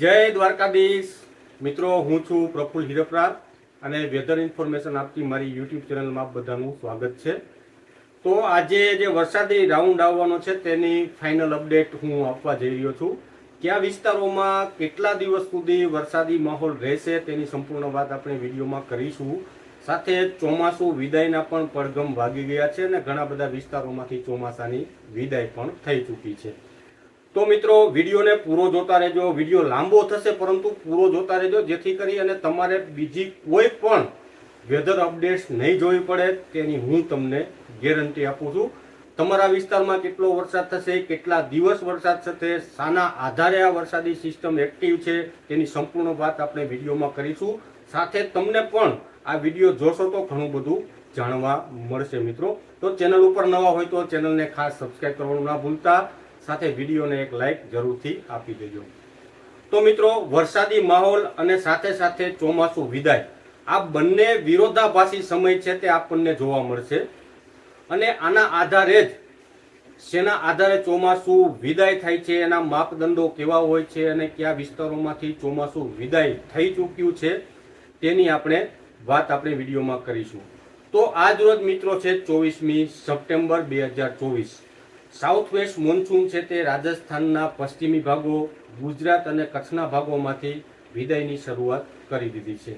જય દ્વારકાધીશ. મિત્રો, હું છું પ્રફુલ હિરપરા અને વેધર ઇન્ફોર્મેશન આપતી મારી યુટ્યુબ ચેનલમાં બધાનું સ્વાગત છે. તો આજે જે વરસાદી રાઉન્ડ આવવાનો છે તેની ફાઇનલ અપડેટ હું આપવા જઈ રહ્યો છું. કયા વિસ્તારોમાં કેટલા દિવસ સુધી વરસાદી માહોલ રહેશે તેની સંપૂર્ણ વાત આપણે વિડીયોમાં કરીશું. સાથે ચોમાસું વિદાયના પણ પડઘમ વાગી ગયા છે અને ઘણા બધા વિસ્તારોમાંથી ચોમાસાની વિદાય પણ થઈ ચૂકી છે. તો મિત્રો, વિડીયોને પૂરો જોતા રહેજો. વીડિયો લાંબો થશે, પરંતુ પૂરો જોતા રહેજો, જેથી કરી અને તમારે બીજી કોઈ પણ વેધર અપડેટ્સ નહીં જોવી પડે, તેની હું તમને ગેરંટી આપું છું. તમારા વિસ્તારમાં કેટલો વરસાદ થશે, કેટલા દિવસ વરસાદ થશે, શાના આધારે આ વરસાદી સિસ્ટમ એક્ટિવ છે, તેની સંપૂર્ણ વાત આપણે વિડીયોમાં કરીશું. સાથે તમને પણ આ વીડિયો જોશો તો ઘણું બધું જાણવા મળશે મિત્રો. તો ચેનલ ઉપર નવા હોય તો ચેનલને ખાસ સબસ્ક્રાઈબ કરવાનું ના ભૂલતા. સાથે વિડીયોને એક લાઈક જરૂરથી આપી દેજો. તો મિત્રો, વરસાદી માહોલ અને સાથે સાથે ચોમાસું વિદાય. આ બંને વિરોધાભાસી સમય છે તે આપણને જોવા મળશે. અને આના આધારે જ, શેના આધારે ચોમાસું વિદાય થાય છે, એના માપદંડો કેવા હોય છે અને કયા વિસ્તારોમાંથી ચોમાસું વિદાય થઈ ચૂક્યું છે, તેની આપણે વાત આપણે વિડીયોમાં કરીશું. તો આજ રોજ મિત્રો છે ચોવીસમી સપ્ટેમ્બર બે હજાર ચોવીસ. સાઉથ વેસ્ટ મોન્સૂન છે તે રાજસ્થાનના પશ્ચિમી ભાગો, ગુજરાત અને કચ્છના ભાગોમાંથી વિદાયની શરૂઆત કરી દીધી છે.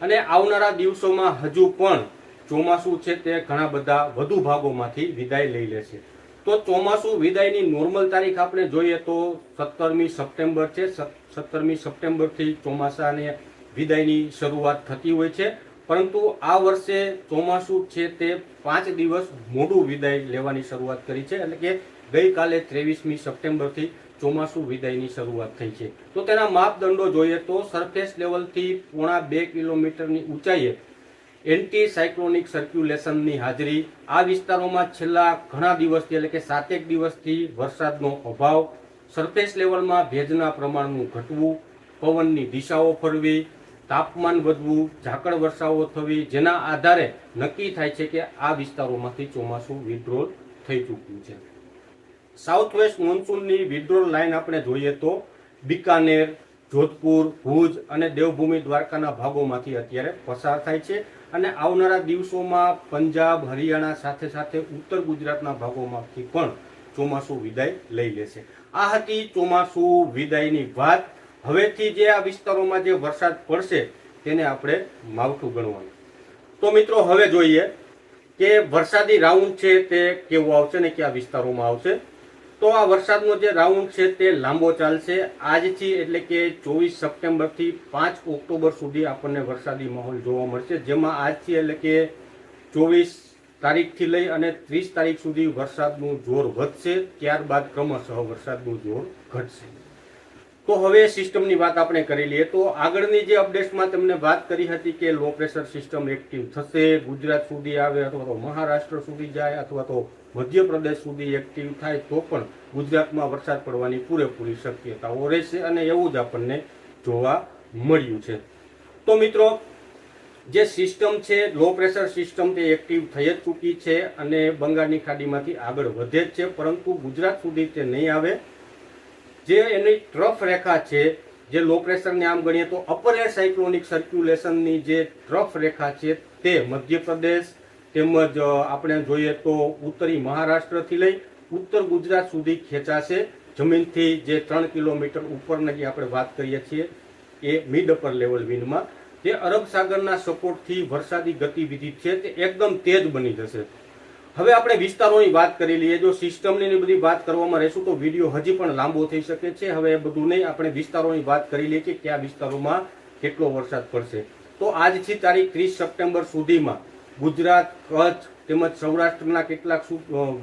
અને આવનારા દિવસોમાં હજુ પણ ચોમાસું છે તે ઘણા બધા વધુ ભાગોમાંથી વિદાય લઈ લેશે તો ચોમાસું વિદાયની નોર્મલ તારીખ આપણે જોઈએ તો સત્તરમી સપ્ટેમ્બર છે. સત્તરમી સપ્ટેમ્બરથી ચોમાસાને વિદાયની શરૂઆત થતી હોય છે. પરંતુ આ વર્ષે ચોમાસું છે તે પાંચ દિવસ મોડું વિદાય લેવાની શરૂઆત કરી છે એટલે કે ગઈકાલે ત્રેવીસમી સપ્ટેમ્બરથી ચોમાસું વિદાયની શરૂઆત થઈ છે. તો તેના માપદંડો જોઈએ તો સરફેસ લેવલથી પોણા બે કિલોમીટરની ઊંચાઈએ એન્ટી સાયક્લોનિક સર્ક્યુલેશનની હાજરી. આ વિસ્તારોમાં છેલ્લા ઘણા દિવસથી એટલે કે સાતેક દિવસથી વરસાદનો અભાવ. સરફેસ લેવલમાં ભેજના પ્રમાણનું ઘટવું, પવનની દિશાઓ ફરવી તાપમાન વધવું, ઝાકળ વર્ષાઓ થવી, જેના આધારે નક્કી થાય છે કે આ વિસ્તારોમાંથી ચોમાસું વિડ્રોલ થઈ ચૂક્યું છે. સાઉથ વેસ્ટ મોન્સૂનની વિડ્રોલ લાઇન આપણે જોઈએ તો બિકાનેર, જોધપુર, ભુજ અને દેવભૂમિ દ્વારકાના ભાગોમાંથી અત્યારે પસાર થાય છે અને આવનારા દિવસોમાં પંજાબ, હરિયાણા સાથે સાથે ઉત્તર ગુજરાતના ભાગોમાંથી પણ ચોમાસું વિદાય લઈ લેશે. આ હતી ચોમાસું વિદાયની વાત. હવેથી જે આ વિસ્તારોમાં જે વરસાદ પડશે, તેને આપણે માવઠું ગણવાનું. તો મિત્રો, હવે જોઈએ કે વરસાદી રાઉન્ડ છે તે કેવો આવશે ને કયા વિસ્તારોમાં આવશે. તો આ વરસાદનો જે રાઉન્ડ છે તે લાંબો ચાલશે. આજથી એટલે કે ચોવીસ સપ્ટેમ્બરથી પાંચ ઓક્ટોબર સુધી આપણને વરસાદી માહોલ જોવા મળશે. જેમાં આજથી એટલે કે ચોવીસ તારીખથી લઈ અને ત્રીસ તારીખ સુધી વરસાદનું જોર વધશે. ત્યારબાદ ક્રમશઃ વરસાદનું જોર ઘટશે. તો હવે સિસ્ટમની વાત આપણે કરી લઈએ. તો આગળની જે અપડેટ્સમાં તમને વાત કરી હતી કે લો પ્રેશર સિસ્ટમ એક્ટિવ થશે, ગુજરાત સુધી આવે અથવા તો મહારાષ્ટ્ર સુધી જાય અથવા તો મધ્યપ્રદેશ સુધી એક્ટિવ થાય, તો પણ ગુજરાતમાં વરસાદ પડવાની પૂરેપૂરી શક્યતાઓ રહેશે અને એવું જ આપણને જોવા મળ્યું છે. તો મિત્રો, જે સિસ્ટમ છે, લો પ્રેશર સિસ્ટમ તે એક્ટિવ થઈ જ ચૂકી છે અને બંગાળની ખાડીમાંથી આગળ વધે જ છે, પરંતુ ગુજરાત સુધી તે નહીં આવે. જે એની ટ્રફ રેખા છે, જે લો પ્રેશરને આમ ગણીએ તો અપર એર સાયક્લોનિક સર્ક્યુલેશનની જે ટ્રફ રેખા છે, તે મધ્યપ્રદેશ તેમજ આપણે જોઈએ તો ઉત્તરી મહારાષ્ટ્રથી લઈ ઉત્તર ગુજરાત સુધી ખેંચાશે. જમીનથી જે ત્રણ કિલોમીટર ઉપરની જે આપણે વાત કરીએ છીએ, એ મિડ અપર લેવલ વિન્ડમાં જે અરબ સાગરના સપોર્ટથી વરસાદી ગતિવિધિ છે, તે એકદમ તેજ બની જશે. હવે આપણે વિસ્તારોની વાત કરી લઈએ. જો સિસ્ટમની બધી વાત કરવામાં રહેશું તો વીડિયો હજી પણ લાંબો થઈ શકે છે. હવે એ બધું નહીં, આપણે વિસ્તારોની વાત કરી લઈએ કે કયા વિસ્તારોમાં કેટલો વરસાદ પડશે. તો આજથી તારીખ ત્રીસ સપ્ટેમ્બર સુધીમાં ગુજરાત, કચ્છ તેમજ સૌરાષ્ટ્રના કેટલાક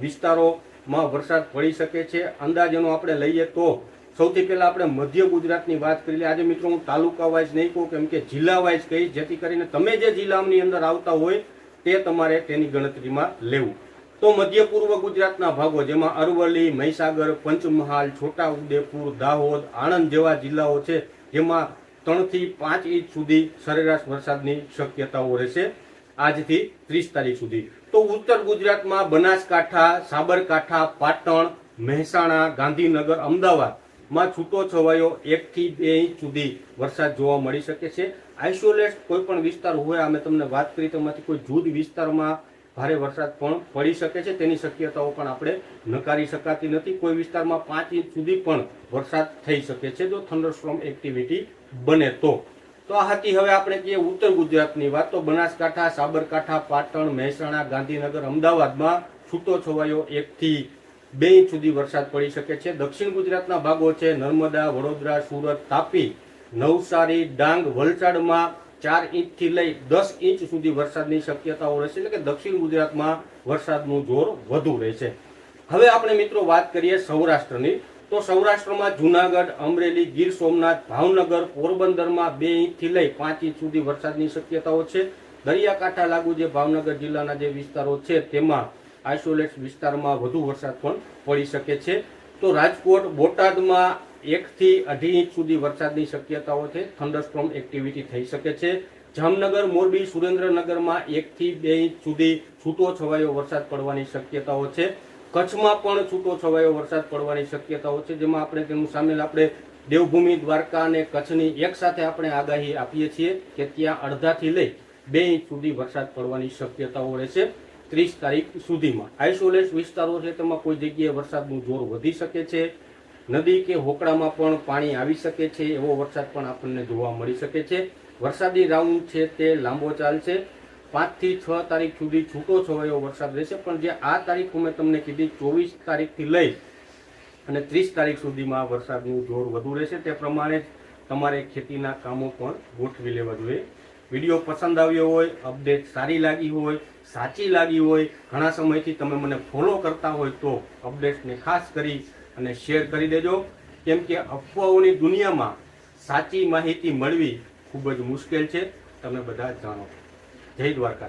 વિસ્તારોમાં વરસાદ પડી શકે છે. અંદાજનો આપણે લઈએ તો સૌથી પહેલા આપણે મધ્ય ગુજરાતની વાત કરી લઈએ. આજે મિત્રો હું તાલુકા વાઇઝ નહીં કહું, કેમ કે જિલ્લા વાઇઝ કહીશ, જેથી કરીને તમે જે જિલ્લાની અંદર આવતા હોય તે તમારે તેની ગણતરીમાં લેવું. તો મધ્ય પૂર્વ ગુજરાતના ભાગો, જેમાં અરવલ્લી, મહીસાગર, પંચમહાલ, છોટાઉદેપુર, દાહોદ, આણંદ જેવા જિલ્લાઓ છે, જેમાં ત્રણથી પાંચ ઇંચ સુધી સરેરાશ વરસાદની શક્યતાઓ રહેશે આજથી ત્રીસ તારીખ સુધી. તો ઉત્તર ગુજરાતમાં બનાસકાંઠા, સાબરકાંઠા, પાટણ, મહેસાણા, ગાંધીનગર, અમદાવાદ માં છૂટો છવાયો એકથી બે ઇંચ સુધી વરસાદ જોવા મળી શકે છે. આઇસોલેટ કોઈ પણ વિસ્તાર હોય, અમે તમને વાત કરી, તેમાંથી કોઈ જૂથ વિસ્તારમાં ભારે વરસાદ પણ પડી શકે છે. તેની શક્યતાઓ પણ આપણે નકારી શકાતી નથી. કોઈ વિસ્તારમાં પાંચ ઇંચ સુધી પણ વરસાદ થઈ શકે છે જો થંડરસ્ટ્રોમ એક્ટિવિટી બને તો. તો આ હતી હવે આપણે કહીએ ઉત્તર ગુજરાતની વાત. તો બનાસકાંઠા, સાબરકાંઠા, પાટણ, મહેસાણા, ગાંધીનગર, અમદાવાદમાં છૂટો છવાયો એકથી બે ઇંચ સુધી વરસાદ પડી શકે છે. દક્ષિણ ગુજરાતના ભાગો છે નર્મદા, વડોદરા, સુરત, તાપી, નવસારી, ડાંગ, વલસાડમાં ચાર ઇંચથી લઈ દસ ઇંચ સુધી વરસાદની શક્યતાઓ રહેશે. એટલે કે દક્ષિણ ગુજરાતમાં વરસાદનું જોર વધુ રહેશે. હવે આપણે મિત્રો વાત કરીએ સૌરાષ્ટ્રની. તો સૌરાષ્ટ્રમાં જુનાગઢ, અમરેલી, ગીર સોમનાથ, ભાવનગર, પોરબંદરમાં બે ઇંચથી લઈ પાંચ ઇંચ સુધી વરસાદની શક્યતાઓ છે. દરિયાકાંઠા લાગુ જે ભાવનગર જિલ્લાના જે વિસ્તારો છે તેમાં આઇસોલેટ વિસ્તારમાં વધુ વરસાદ પણ પડી શકે છે. તો રાજકોટ, બોટાદમાં એકથી અઢી ઇંચ સુધી વરસાદની શક્યતાઓ છે. થંડરસ્ટ્રોમ એક્ટિવિટી થઈ શકે છે. જામનગર, મોરબી, સુરેન્દ્રનગરમાં એકથી બે ઇંચ સુધી છૂટો છવાયો વરસાદ પડવાની શક્યતાઓ છે. કચ્છમાં પણ છૂટો છવાયો વરસાદ પડવાની શક્યતાઓ છે, જેમાં આપણે તેનું સામેલ આપણે દેવભૂમિ, દ્વારકા અને કચ્છની એક સાથે આપણે આગાહી આપીએ છીએ કે ત્યાં અડધાથી લઈ બે ઇંચ સુધી વરસાદ પડવાની શક્યતાઓ રહેશે. ત્રીસ તારીખ સુધીમાં. આઇસોલેટ વિસ્તારો છે તેમાં કોઈ જગ્યાએ વરસાદનું જોર વધી શકે છે. નદી કે હોકળામાં પણ પાણી આવી શકે છે, એવો વરસાદ પણ આપણને જોવા મળી શકે છે. વરસાદી રાઉન્ડ છે તે લાંબો ચાલશે પાંચથી છ તારીખ સુધી છૂટો છવાયો વરસાદ રહેશે, પણ જે આ તારીખ મેં તમને કીધી, ચોવીસ તારીખથી લઈ અને ત્રીસ તારીખ સુધીમાં વરસાદનું જોર વધુ રહેશે. તે પ્રમાણે જ તમારે ખેતીના કામો પણ ગોઠવી લેવા જોઈએ. વીડિયો પસંદ આવ્યો હોય, અપડેટ સારી લાગી હોય સાચી લાગી હોય, ઘણા સમયથી તમે મને ફોલો કરતા હોય તો અપડેટ્સને ખાસ કરી અને શેર કરી દેજો. કેમ કે અફવાઓની દુનિયામાં સાચી માહિતી મળવી ખૂબ જ મુશ્કેલ છે. તમે બધા જાણો. જય દ્વારકા